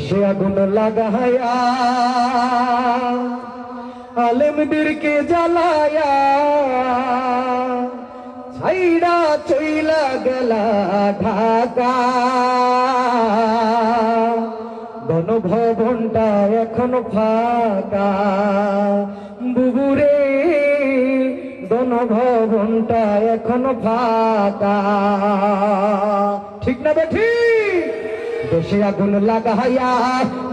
দেশে আগুন লাগায়া আলেমদেরকে জ্বালায়া, ছাইড়া চইলা গেলা ঢাকা। গণভবনটা এখন ফাঁকা। বুবুরে গণভবনটা এখন ফাঁকা। ঠিক না বেঠি? দেশে আগুন লাগাইয়া,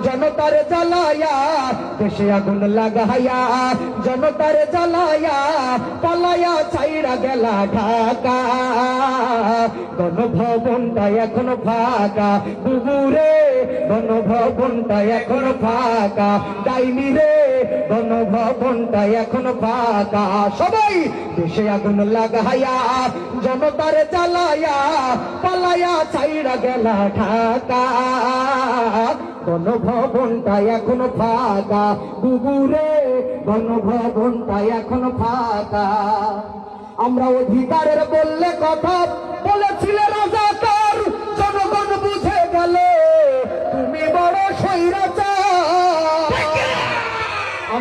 জনতার জ্বালায়া দেশে আগুন লাগাইয়া, জনতার জ্বালায়া পালায়া চাইরা গেলা ঢাকা। গণভবনটা এখন ফাঁকা বুবুরে গণভবনটা এখন ফাঁকা। ডাইনি রে গণভবনটা এখন ফাঁকা। সবাই দেশে আগুন লাগাইয়া, জনতার জ্বালায়া পালায়া ছাইরা গেলা ঢাকা। গণভবনটা এখন ফাঁকা। বুবুরে গণভবনটা এখন ফাঁকা। আমরা অধিকারের বললে কথা, বলেছিলে রাজাকার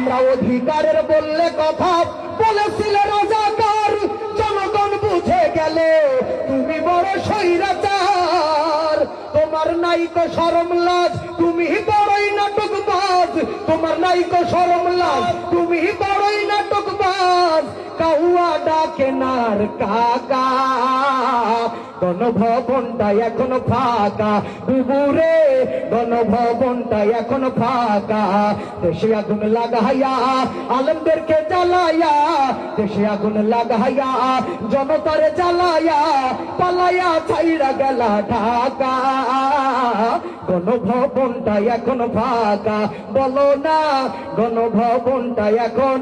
আমরা অধিকারের বললে কথা। বলেছিলে রাজাকার, জনগণ বুঝে গেলে তুমি বড় স্বৈরাচার। তোমার নাইক সরম লাজ তুমি বড়ই নাটক নাটকবাজ। তোমার নাইক সরম লাজ তুমি বড়ই নাটকবাজ। কাউয়া ডাকে নার কাকা। গণভবনটা এখন ফাঁকা। বুবুরে গণভবনটা এখন ফাঁকা। দেশে আগুন লাগাইয়া আলমদেরকে জ্বালাইয়া, দেশে আগুন লাগাইয়া জনতারে জ্বালাইয়া, পালাইয়া ছাইরা গেলা ঢাকা। গণভবনটা এখন ফাঁকা। বলো না, গণভবনটা এখন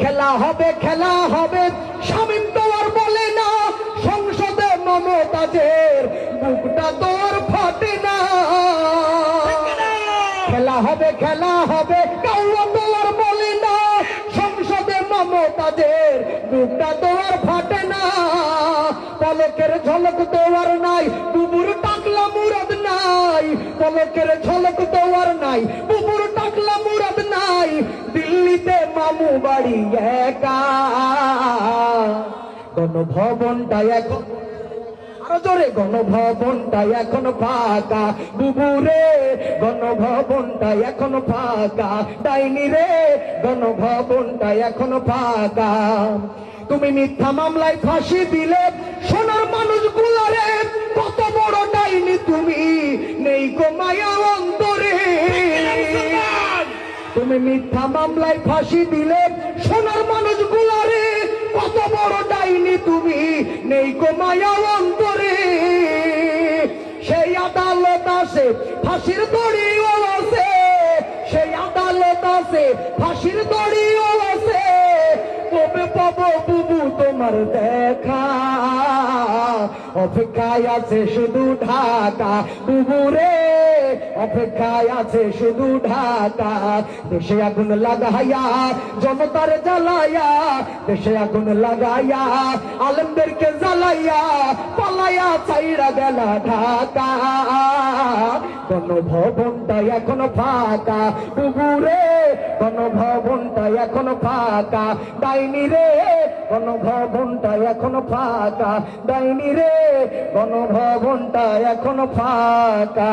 খেলা হবে খেলা হবে শামীম হবে, খেলা হবে, কাউয়া তো আর বলে না। সংসদে মমতাজের বুকটা তো ফাটে না। পলকের ঝলক তো নাই, বুবুর টাকলা মুরাদ নাই। পলকের ঝলক তো নাই, বুবুর টাকলা মুরাদ নাই। দিল্লিতে মামু বাড়ি একা। কোন ভবনটা এখন আরও গণভবনটা এখন ফাঁকা। বুবুরে, গণভবনটা এখন ফাঁকা। ডাইনি রে, গণভবনটা এখন ফাঁকা। তুমি মিথ্যা মামলায় ফাঁসি দিলে সোনার মানুষ গুলারে কত বড় ডাইনি তুমি। নেই গো মায়া অন্তরে। তুমি মিথ্যা মামলায় ফাঁসি দিলে সোনার মানুষ গুলারে কত বড় ডাইনি তুমি। নেই গো মায়া অন্তরে। ফাঁসির দড়িও আছে সেই আদালত আছে, ফাঁসির দড়িও আছে কবে পাবো বুবু তোমার দেখা, অপেক্ষায় আছে শুধু ঢাকা বুবু রে অপেক্ষায় আছে শুধু ঢাকা। দেশে আগুন লাগাইয়া, জনতার জ্বালাইয়া, দেশে আগুন লাগাইয়া, আলমদেরকে জ্বালাইয়া, পালাইয়া চাইরা গেলা ঢাকা। গণভবনটা এখনও ফাঁকা। বুবুরে গণভবনটা এখনও ফাঁকা। ডাইনি রে গণভবনটা এখনও ফাঁকা। ডাইনি রে গণভবনটা এখনও ফাঁকা।